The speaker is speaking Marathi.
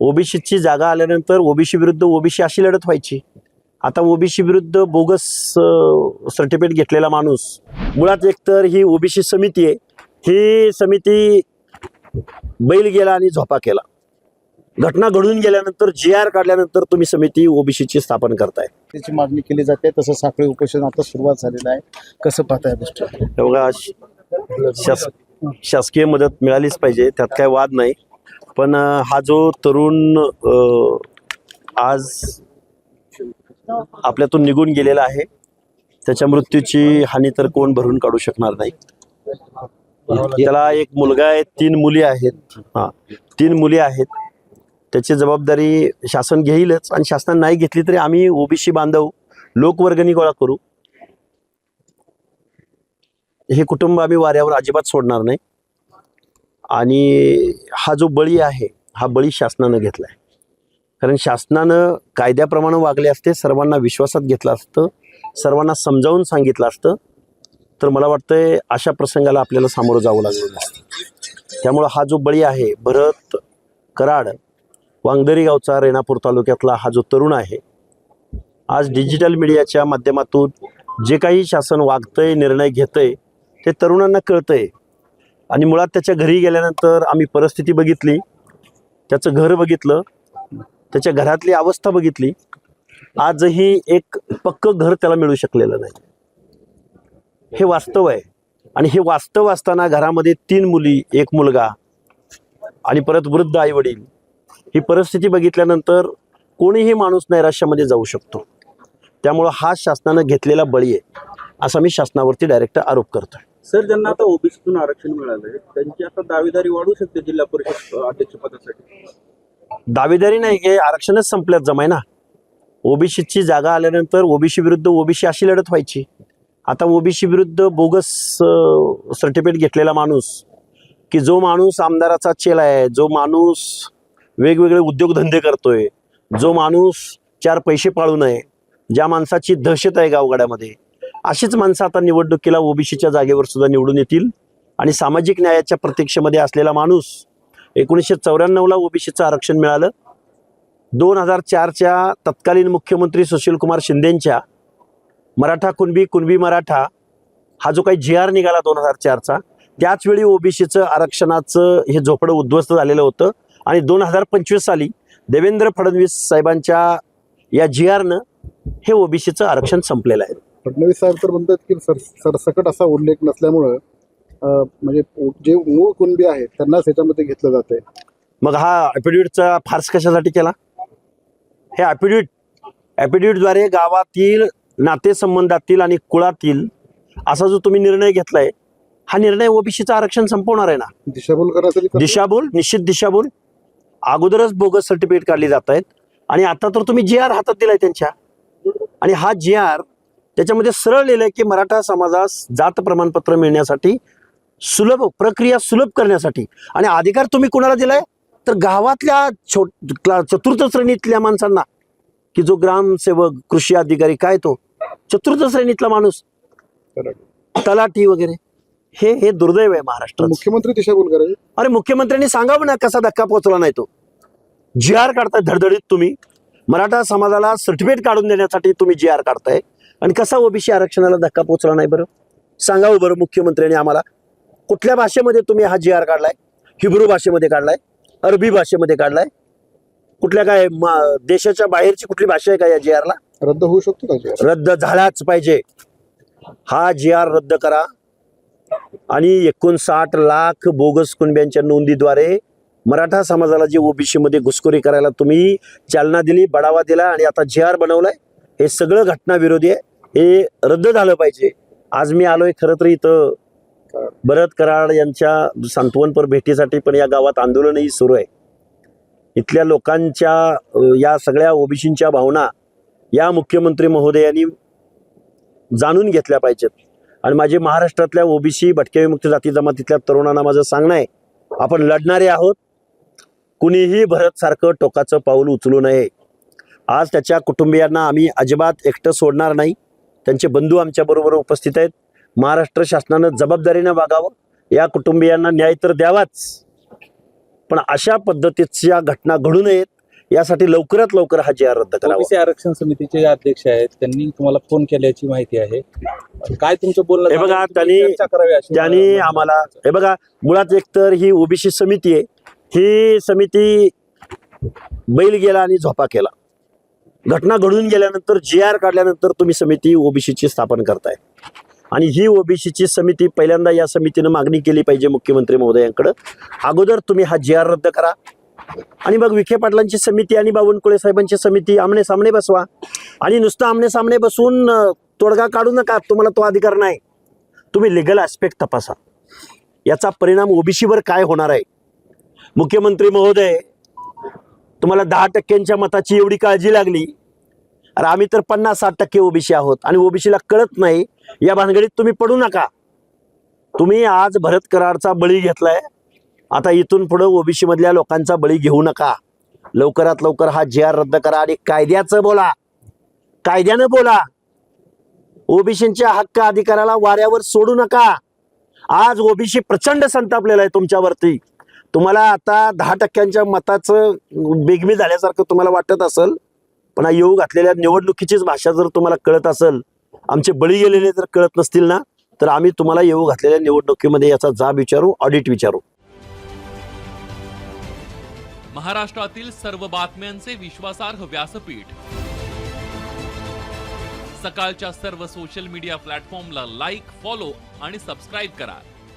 ओबीसीची जागा आल्यानंतर ओबीसी विरुद्ध ओबीसी अशी लढत व्हायची. आता ओबीसी विरुद्ध बोगस सर्टिफिकेट घेतलेला माणूस. मुळात एकतर ही ओबीसी समिती आहे. ही समिती बैल गेला आणि झोपा केला. घटना घडून गेल्यानंतर जी आर काढल्यानंतर तुम्ही समिती ओबीसीची स्थापन करताय. त्याची मागणी केली जाते. तसं साखळी उपोषण आता सुरुवात झालेलं आहे. कसं पाहताय गोष्टी? बघा श- शास शासकीय मदत मिळालीच पाहिजे. त्यात काय वाद नाही. पण हा जो तरुण आज आपल्यातून निघून गेलेला आहे त्याच्या मृत्यूची हानी तर कोण भरून काढू शकणार नाही. त्याला एक मुलगा आहे तीन मुली आहेत. हा तीन मुली आहेत. त्याची जबाबदारी शासन घेईलच आणि शासनाने नाही घेतली तरी आम्ही ओबीसी बांधव लोकवर्गणी गोळा करू. हे कुटुंब आम्ही वाऱ्यावर अजिबात सोडणार नाही. आणि हा जो बळी आहे हा बळी शासनानं घेतला आहे कारण शासनानं कायद्याप्रमाणे वागले असते सर्वांना विश्वासात घेतलं असतं सर्वांना समजावून सांगितलं असतं तर मला वाटतंय अशा प्रसंगाला आपल्याला सामोरं जावं लागलं नसतं त्यामुळं हा जो बळी आहे भरत कराड वांगदरी गावचा रेणापूर तालुक्यातला हा जो तरुण आहे आज डिजिटल मीडियाच्या माध्यमातून जे काही शासन वागतंय निर्णय घेतंय ते तरुणांना कळतंय. आणि मुळात त्याच्या घरी गेल्यानंतर आम्ही परिस्थिती बघितली. त्याचं घर बघितलं. त्याच्या घरातली अवस्था बघितली. आजही एक पक्क घर त्याला मिळू शकलेलं नाही. हे वास्तव आहे. आणि हे वास्तव असताना घरामध्ये तीन मुली एक मुलगा आणि परत वृद्ध आईवडील. ही परिस्थिती बघितल्यानंतर कोणीही माणूस नैराश्यामध्ये जाऊ शकतो. त्यामुळं हा शासनानं घेतलेला बळी आहे. असा मी शासनावरती डायरेक्ट आरोप करतोय. सर ज्यांना आता ओबीसीतून आरक्षण मिळालंय त्यांची आता दावेदारी वाढू शकते जिल्हा परिषद अध्यक्षपदासाठी. दावेदारी नाही हे आरक्षणच संपल्यात जमाय ना. ओबीसीची जागा आल्यानंतर ओबीसी विरुद्ध ओबीसी अशी लढत व्हायची. आता ओबीसी विरुद्ध बोगस सर्टिफिकेट घेतलेला माणूस की जो माणूस आमदाराचा चेला आहे जो माणूस वेगवेगळे उद्योगधंदे करतोय जो माणूस चार पैसे पाळू नये ज्या माणसाची दहशत आहे गावगाड्यामध्ये अशीच माणसं आता निवडणुकीला ओबीसीच्या जागेवर सुद्धा निवडून येतील. आणि सामाजिक न्यायाच्या प्रतीक्षेमध्ये असलेला माणूस एकोणीसशे चौऱ्याण्णवला ओबीसीचं आरक्षण मिळालं. दोन हजार चारच्या तत्कालीन मुख्यमंत्री सुशीलकुमार शिंदेंच्या मराठा कुणबी कुणबी मराठा हा जो काही जी आर निघाला दोन हजार चारचा त्याचवेळी ओबीसीचं आरक्षणाचं हे झोपडं उद्ध्वस्त झालेलं होतं. आणि दोन हजार पंचवीस साली देवेंद्र फडणवीस साहेबांच्या या जी आरनं हे ओबीसीचं आरक्षण संपलेलं आहे. फडणवीस साहेब तर म्हणतात की सर सरसकट असा उल्लेख नसल्यामुळं म्हणजे जे मूळ कुणबी आहेत त्यांनाच ह्याच्यामध्ये घेतलं जातंय. मग हा ॲफिडेविटचा फार्स कशासाठी केला? हे ॲफिडेविट ॲफिडेविटद्वारे गावातील नातेसंबंधातील आणि कुळातील असा जो तुम्ही निर्णय घेतलाय हा निर्णय ओबीसीचं आरक्षण संपवणार आहे ना? दिशाभूल करण्यासाठी करतो. दिशाभूल निश्चित दिशाभूल. अगोदरच बोगस सर्टिफिकेट काढली जात आहेत आणि आता तर तुम्ही जी आर हातात दिलाय त्यांच्या. आणि हा जी आर त्याच्यामध्ये सरळ लिहिलंय की मराठा समाजास जात प्रमाणपत्र मिळण्यासाठी सुलभ प्रक्रिया सुलभ करण्यासाठी. आणि अधिकार तुम्ही कोणाला दिलाय? तर गावातल्या छोट चतुर्थ श्रेणीतल्या माणसांना. की जो ग्रामसेवक कृषी अधिकारी काय तो? चतुर्थ श्रेणीतला माणूस. तलाठी वगैरे. हे हे दुर्दैव आहे महाराष्ट्रात मुख्यमंत्री दिशाभूल करायची अरे मुख्यमंत्र्यांनी सांगावं ना कसा धक्का पोचला नाही तो. जी आर काढताय धडधडीत तुम्ही. मराठा समाजाला सर्टिफिकेट काढून देण्यासाठी तुम्ही जी आर काढताय. आणि कसा ओबीसी आरक्षणाला धक्का पोचला नाही बरं? सांगावं बरं मुख्यमंत्र्यांनी आम्हाला. कुठल्या भाषेमध्ये तुम्ही हा जी आर काढलाय? हिब्रू भाषेमध्ये काढलाय? अरबी भाषेमध्ये काढलाय? कुठल्या काय देशाच्या बाहेरची कुठली भाषा आहे का या जी आरला रद्द होऊ शकतो का? रद्द झालाच पाहिजे. हा जी आर रद्द करा. आणि एकोणसाठ लाख बोगस कुणब्यांच्या नोंदीद्वारे मराठा समाजाला जे ओबीसी मध्ये घुसखोरी करायला तुम्ही चालना दिली बढावा दिला आणि आता जी आर बनवलाय. हे सगळं घटनाविरोधी आहे. हे रद्द झालं पाहिजे. आज मी आलोय खरं तर इथं. भरत कराड यांच्या सांत्वनपर भेटीसाठी पण या गावात आंदोलनही सुरू आहे. इथल्या लोकांच्या या सगळ्या ओबीसींच्या भावना या मुख्यमंत्री महोदयांनी जाणून घेतल्या पाहिजेत. आणि माझे महाराष्ट्रातल्या ओबीसी भटक्या विमुक्त जाती जमातीतल्या तरुणांना माझं सांगणं आहे आपण लढणारे आहोत. कुणीही भरतसारखं टोकाचं पाऊल उचलू नये. आज त्याच्या कुटुंबियांना आम्ही अजिबात एकटं सोडणार नाही. त्यांचे बंधू आमच्याबरोबर उपस्थित आहेत. महाराष्ट्र शासनानं जबाबदारीनं वागावं. या कुटुंबियांना न्याय तर द्यावाच. पण अशा पद्धतीच्या घटना घडू नयेत यासाठी लवकरात लवकर हा जी आर रद्द करावा. आरक्षण समितीचे जे अध्यक्ष आहेत त्यांनी तुम्हाला फोन केल्याची माहिती आहे. काय तुमचं बोलणं हे बघा, त्यांनी- त्यांनी आम्हाला हे बघा मुळात एकतर ही ओबीसी समिती आहे. ही समिती बैल गेला आणि झोपा केला. घटना घडून गेल्यानंतर जी आर काढल्यानंतर तुम्ही समिती ओबीसीची स्थापन करताय. आणि ही ओबीसीची समिती पहिल्यांदा या समितीनं मागणी केली पाहिजे मुख्यमंत्री महोदयांकडं. अगोदर तुम्ही हा जी आर रद्द करा. आणि मग विखे पाटलांची समिती आणि बावनकुळे साहेबांची समिती आमने सामने बसवा. आणि नुसतं आमने सामने बसून तोडगा काढू नका. तुम्हाला तो अधिकार नाही. तुम्ही लिगल ॲस्पेक्ट तपासा. याचा परिणाम ओबीसीवर काय होणार आहे? मुख्यमंत्री महोदय तुम्हाला दहा टक्क्यांच्या मताची एवढी काळजी लागली. अरे आम्ही तर पन्नास साठ टक्के ओबीसी आहोत आणि ओबीसीला कळत नाही या भानगडीत तुम्ही पडू नका. तुम्ही आज भरत करारचा बळी घेतलाय. आता इथून पुढं ओबीसी मधल्या लोकांचा बळी घेऊ नका. लवकरात लवकर हा जी आर रद्द करा आणि कायद्याचं बोला. कायद्यानं बोला. ओबीसीच्या हक्क अधिकाराला वाऱ्यावर सोडू नका. आज ओबीसी प्रचंड संतापलेला आहे तुमच्यावरती. तुम्हाला आता दहा टक्क्यांच्या मताचं बेगमी झाल्यासारखं तुम्हाला वाटत असेल पण येऊ घातलेल्या निवडणुकीचीच भाषा जर तुम्हाला कळत असेल आमचे बळी गेलेले जर कळत नसतील ना तर आम्ही तुम्हाला येऊ घातलेल्या निवडणुकीमध्ये याचा जाब विचारू ऑडिट विचारू. महाराष्ट्रातील सर्व बातम्यांचे विश्वासार्ह व्यासपीठ. सकाळच्या सर्व सोशल मीडिया प्लॅटफॉर्मला लाईक फॉलो आणि सबस्क्राईब करा.